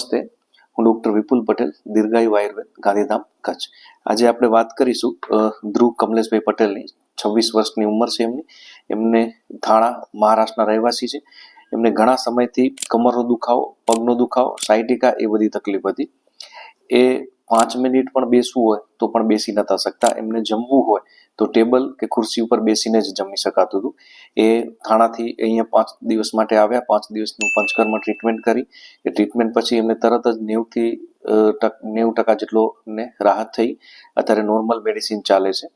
નમસ્તે. હું ડૉક્ટર વિપુલ પટેલ, દીર્ઘાયુ આયુર્વેદ, ગાંધીધામ, કચ્છ. આજે આપણે વાત કરીશું ધ્રુવ કમલેશભાઈ પટેલની, છવ્વીસ વર્ષની ઉંમર છે એમની. એમને થાણા, મહારાષ્ટ્રના રહેવાસી છે. એમને ઘણા સમયથી કમરનો દુખાવો, પગનો દુખાવો, સાયટિકા એ બધી તકલીફ હતી. એ પાંચ મિનિટ પણ બેસવું હોય તો પણ બેસી નતા શકતા. એમને જમવું હોય તો ટેબલ કે ખુરશી ઉપર બેસીને જ જમી શકાતું હતું. એ થાણાથી અહીંયા પાંચ દિવસ માટે આવ્યા. પાંચ દિવસનું પંચકર્મ ટ્રીટમેન્ટ કરી. એ ટ્રીટમેન્ટ પછી એમને તરત જ નેવથી નેવું ટકા જેટલો ને રાહત થઈ. અત્યારે નોર્મલ મેડિસિન ચાલે છે.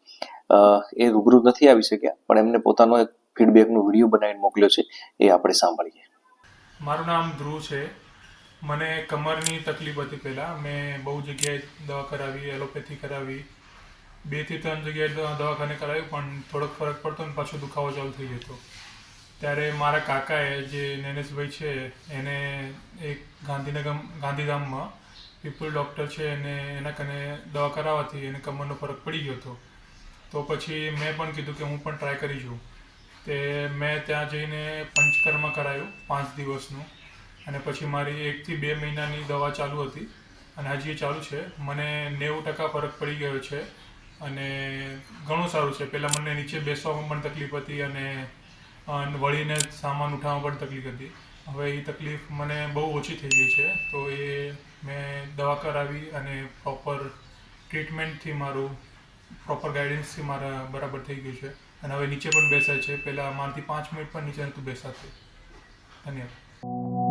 એ રૂબરૂ નથી આવી શક્યા, પણ એમને પોતાનો એક ફીડબેકનો વીડિયો બનાવીને મોકલ્યો છે. એ આપણે સાંભળીએ. મારું નામ ધ્રુવ છે. મને કમરની તકલીફ હતી પહેલાં. મેં બહુ જગ્યાએ દવા કરાવી, એલોપેથી કરાવી. બેથી ત્રણ જગ્યાએ દવા- દવાખાને કરાવી પણ થોડોક ફરક પડતો ને પાછો દુખાવો ચાલુ થઈ જતો. ત્યારે મારા કાકાએ, જે નેનેશભાઈ છે, એને એક ગાંધીનગર ગાંધીધામમાં પીપલ ડૉક્ટર છે, એને, એના કને દવા કરાવવાથી એને કમરનો ફરક પડી ગયો હતો. તો પછી મેં પણ કીધું કે હું પણ ટ્રાય કરી જોઉં. તે મેં ત્યાં જઈને પંચકર્મ કરાયું પાંચ દિવસનું. અને પછી મારી એકથી બે મહિનાની દવા ચાલુ હતી. અને હજી એ ચાલુ છે. મને નેવું ટકા ફરક પડી ગયો છે. અને ઘણું સારું છે. પહેલાં મને નીચે બેસવામાં પણ તકલીફ હતી અને વળીને સામાન ઉઠાવવામાં પણ તકલીફ હતી. હવે એ તકલીફ મને બહુ ઓછી થઈ ગઈ છે. તો એ મેં દવા કરાવી અને પ્રોપર ટ્રીટમેન્ટથી મારું, પ્રોપર ગાઈડન્સથી મારા બરાબર થઈ ગયું છે. અને હવે નીચે પણ બેસાય છે. પહેલાં મારાથી પાંચ મિનિટ પણ નીચે નહોતું બેસાતું. ધન્યવાદ.